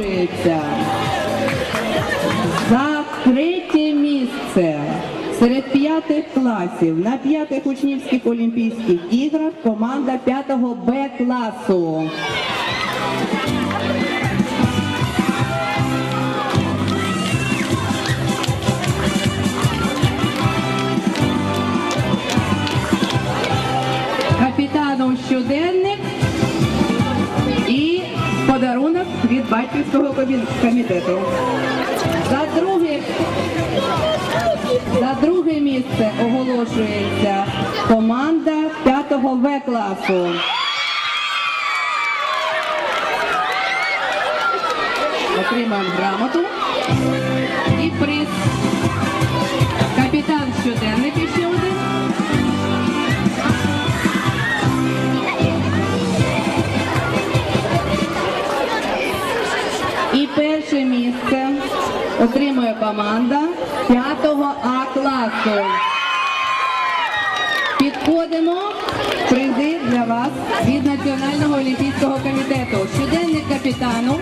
продовжується. За третє місце серед п'ятих класів на п'ятих учнівських олімпійських іграх команда п'ятого Б класу. Капітаном щоденник. Батьківського комітету. За друге, за друге місце оголошується команда 5 В класу. Отримаємо грамоту і І перше місце отримує команда 5 А класу. Підходимо. Призи для вас від Національного олімпійського комітету. Щоденник капітану